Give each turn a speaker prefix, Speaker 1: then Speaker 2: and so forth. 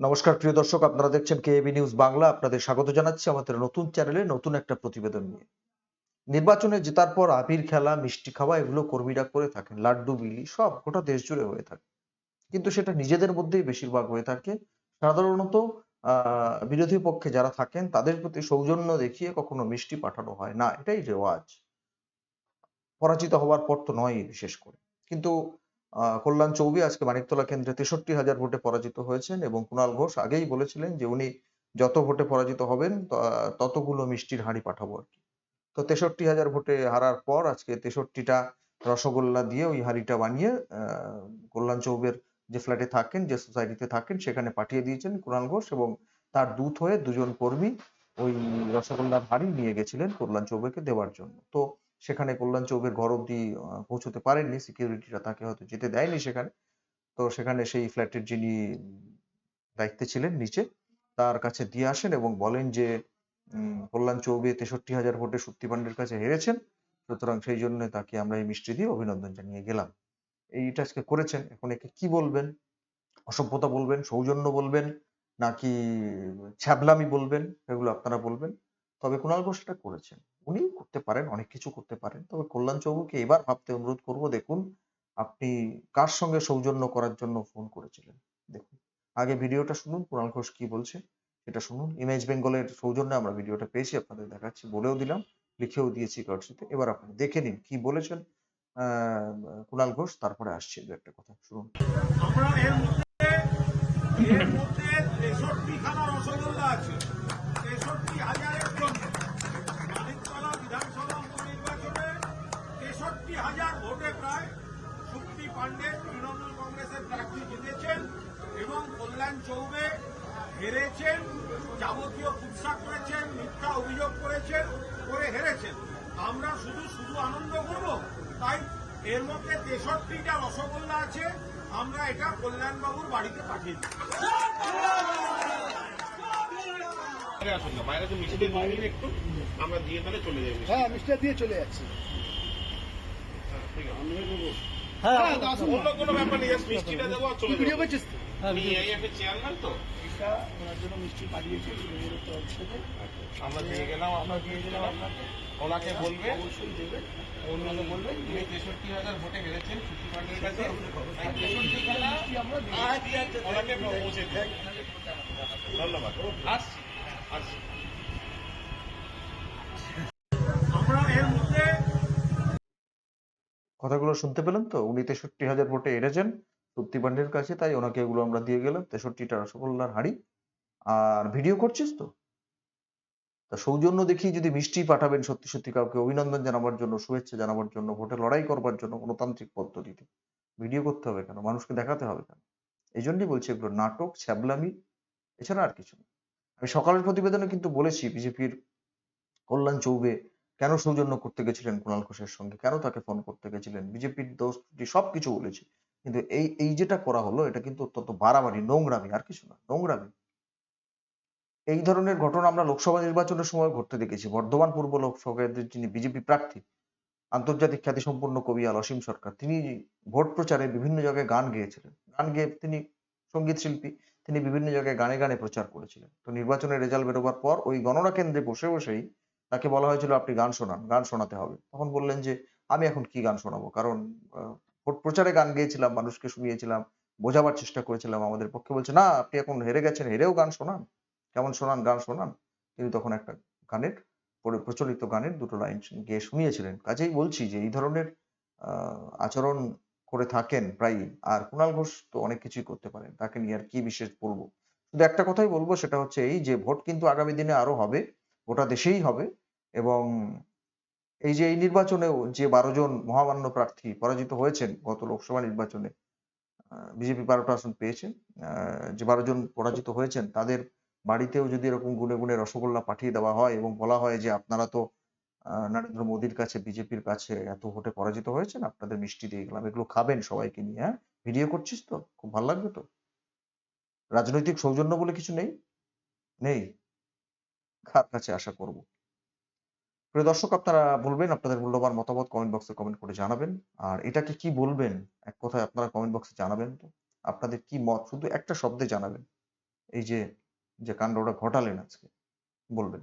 Speaker 1: নমস্কার, প্রিয় দর্শক, আপনারা দেখছেন কেএবি নিউজ বাংলা। আপনাদের স্বাগত জানাচ্ছি আমাদের নতুন চ্যানেলে নতুন একটা প্রতিবেদন নিয়ে। নির্বাচনে জেতার পর আবির খেলা, মিষ্টি খাওয়া, এগুলো কর্মীরা করে থাকেন। লাড্ডু, বিলি, সব গোটা দেশ জুড়ে হয়ে থাকে। কিন্তু সেটা নিজেদের মধ্যেই বেশিরভাগ হয়ে থাকে। সাধারণত বিরোধী পক্ষে যারা থাকেন, তাদের প্রতি সৌজন্য দেখিয়ে কখনো মিষ্টি পাঠানো হয় না। এটাই রেওয়াজ। পরাজিত হওয়ার পর তো নয়, বিশেষ করে। কিন্তু কল্যাণ চৌবে আজকে মানিকতলা কেন্দ্রে তেষট্টি হাজার ভোটে পরাজিত হয়েছেন এবং কুণাল ঘোষ আগেই বলেছিলেন যে উনি যত ভোটে পরাজিত হবেন ততগুলো মিষ্টির হাঁড়ি পাঠাবো আর কি। তো তেষট্টি হাজার ভোটে হারার পর আজকে তেষট্টিটা রসগোল্লা দিয়ে ওই হাঁড়িটা বানিয়ে কল্যাণ চৌবের যে ফ্ল্যাটে থাকেন, যে সোসাইটিতে থাকেন, সেখানে পাঠিয়ে দিয়েছেন কুণাল ঘোষ এবং তার দূত হয়ে দুজন কর্মী ওই রসগোল্লার হাঁড়ি নিয়ে গেছিলেন কল্যাণ চৌবেকে দেওয়ার জন্য। তো সেখানে কল্যাণ চৌবের ঘর অব্দি পৌঁছতে পারেননি। সিকিউরিটিরা তাকে হয়তো যেতে দেয়নি সেখানে। তো সেখানে সেই ফ্ল্যাটের যিনি দায়িত্বে ছিলেন নিচে, তার কাছে দিয়ে আসেন এবং বলেন যে কল্যাণ চৌবে তেষট্টি হাজার ভোটে শক্তি পাণ্ডের কাছে হেরেছেন। সুতরাং সেই জন্য তাকে আমরা এই মিষ্টি দিয়ে অভিনন্দন জানিয়ে গেলাম। এইটা আজকে করেছেন। এখন একে কি বলবেন? অসভ্যতা বলবেন? সৌজন্য বলবেন? নাকি ছ্যাবলামি বলবেন? এগুলো আপনারা বলবেন? তবে কুণাল ঘোষ এটা করেছেন। উনি করতে পারেন, অনেক কিছু করতে পারেন। তবে কল্যাণ চৌবুকে এবার ভাবতে অনুরোধ করব, দেখুন আপনি কার সঙ্গে সৌজন্য করার জন্য ফোন করেছিলেন? দেখুন, আগে ভিডিওটা শুনুন কুণাল ঘোষ কি বলছে সেটা শুনুন। ইমেজ বেঙ্গলের সৌজন্যে আমরা ভিডিওটা পেয়েছি, আপনাদের দেখাচ্ছি, বলেও দিলাম, লিখেও দিয়েছি কার্ডশিটে এবার আপনি দেখে নিন কি বলেছেন। কুণাল ঘোষ, তারপরে আসছে দু একটা কথা, শুনুন।
Speaker 2: ভোটে প্রায় শক্তি পাণ্ডে তৃণমূল কংগ্রেসের প্রার্থী জিতেছেন এবং কল্যাণ চৌবে হেরেছেন যাবতীয় কুৎসা করেছেন মিথ্যা অভিযোগ করেছেন করে হেরেছেন। আমরা শুধু শুধু আনন্দ করব? তাই এর মধ্যে তেষট্টিটা রসগোল্লা আছে আমরা এটা কল্যাণবাবুর বাড়িতে পাঠিয়ে দিই।
Speaker 3: বাইরে আসুন না বাইরে তো মিষ্টি একটু। আমরা দিয়ে তাহলে চলে যাই
Speaker 4: হ্যাঁ মিষ্টি দিয়ে চলে যাচ্ছি। হ্যাঁ
Speaker 3: অন্য কোনো ব্যাপার নেই মিষ্টিটা দেবো চলে
Speaker 4: ভিডিও করছিস থেকে
Speaker 3: আমরা দিয়ে গেলাম
Speaker 4: আমরা দিয়ে দিলাম আপনাকে।
Speaker 3: ওনাকে বলবে।
Speaker 4: অবশ্যই দেবে।
Speaker 3: অন্যকে বলবে তুমি তেষট্টি হাজার ভোটে হেরেছেন সুশি পান্ডের কাছে। ওনাকে পৌঁছে ধন্যবাদ। আসছি আসছি।
Speaker 1: কথাগুলো শুনতে পেলেন তো? উনি তেষট্টি হাজার ভোটে হেরেছেন শক্তি পাণ্ডের কাছে, তাই ওনাকে এগুলো আমরা দিয়ে গেলাম। তেষট্টিটা রসগোল্লার হাড়ি। আর ভিডিও করছিস তো? তা সৌজন্য দেখি যদি মিষ্টি পাঠাবেন সত্যি সত্যি কাউকে। অভিনন্দন জানাবার জন্য, শুভেচ্ছা জানাবার জন্য, ভোটে লড়াই করবার জন্য গণতান্ত্রিক পদ্ধতিতে। ভিডিও করতে হবে কেন? মানুষকে দেখাতে হবে কেন? এই জন্যই বলছি এগুলো নাটক, ছ্যাবলামি, এছাড়া আর কিছু আমি সকালের প্রতিবেদনে কিন্তু বলেছি, বিজেপির কল্যাণ চৌবে কেন সৌজন্য করতে গেছিলেন কুণাল ঘোষের সঙ্গে? কেন তাকে ফোন করতে গেছিলেন? বিজেপির দোষ সবকিছু বলেছি। কিন্তু এই এই যেটা করা হলো, এটা কিন্তু অত্যন্ত বাড়াবাড়ি, নোংরামি, আর কিছু না, নোংরামি। এই ধরনের ঘটনা আমরা লোকসভা নির্বাচনের সময় ঘটতে দেখেছি। বর্ধমান পূর্ব লোকসভার যিনি বিজেপি প্রার্থী, আন্তর্জাতিক খ্যাতিসম্পন্ন কবি আল অসীম সরকার, তিনি ভোট প্রচারে বিভিন্ন জায়গায় গান গেয়েছিলেন। গান গেয়ে তিনি সংগীত শিল্পী, তিনি বিভিন্ন জায়গায় গানে গানে প্রচার করেছিলেন। তো নির্বাচনের রেজাল্ট বেরোবার পর ওই গণনা কেন্দ্রে বসে বসেই তাকে বলা হয়েছিল, আপনি গান শোনান, গান শোনাতে হবে। তখন বললেন যে, আমি এখন কি গান শোনাবো? কারণ ভোট প্রচারে গান গেয়েছিলাম, মানুষকে শুনিয়েছিলাম, বোঝাবার চেষ্টা করেছিলাম আমাদের পক্ষে। বলছে, না, আপনি এখন হেরে গেছেন, হেরেও গান শোনান। কেমন শোনান, গান শোনান। তিনি তখন একটা গানের পরে- প্রচলিত গানের দুটো লাইন গিয়ে শুনিয়েছিলেন। কাজেই বলছি যে, এই ধরনের আচরণ করে থাকেন প্রায়ই। আর কুণাল ঘোষ তো অনেক কিছুই করতে পারেন। তাকে নিয়ে আর কি বিশেষ বলব? শুধু একটা কথাই বলব, সেটা হচ্ছে এই যে, ভোট কিন্তু আগামী দিনে আরও হবে, গোটা দেশেই হবে। এবং এই যে এই নির্বাচনেও যে বারো জন মহামান্য প্রার্থী পরাজিত হয়েছেন গত লোকসভা নির্বাচনে বিজেপি বারোটা আসন পেয়েছেন। আহ, যে বারো জন পরাজিত হয়েছেন তাদের বাড়িতেও যদি এরকম গুনে গুনে রসগোল্লা পাঠিয়ে দেওয়া হয় এবং বলা হয় যে আপনারা তো নরেন্দ্র মোদীর কাছে বিজেপির কাছে এত ভোটে পরাজিত হয়েছেন আপনাদের মিষ্টি দিয়ে গেলাম এগুলো খাবেন সবাইকে নিয়ে হ্যাঁ? ভিডিও করছিস তো? খুব ভালো লাগবে তো? রাজনৈতিক সৌজন্য বলে কিছু নেই? নেই? কার কাছে আশা করব? প্রিয় দর্শক, আপনারা বলবেন, আপনাদের মূল্যবান মতামত কমেন্ট বক্সে কমেন্ট করে জানাবেন। আর এটাকে কি বলবেন, এক কথায় আপনারা কমেন্ট বক্সে জানাবেন তো? আপনাদের কি মত? শুধু একটা শব্দে জানাবেন। এই যে যে কাণ্ডটা ঘটালেন আজকে, বলবেন।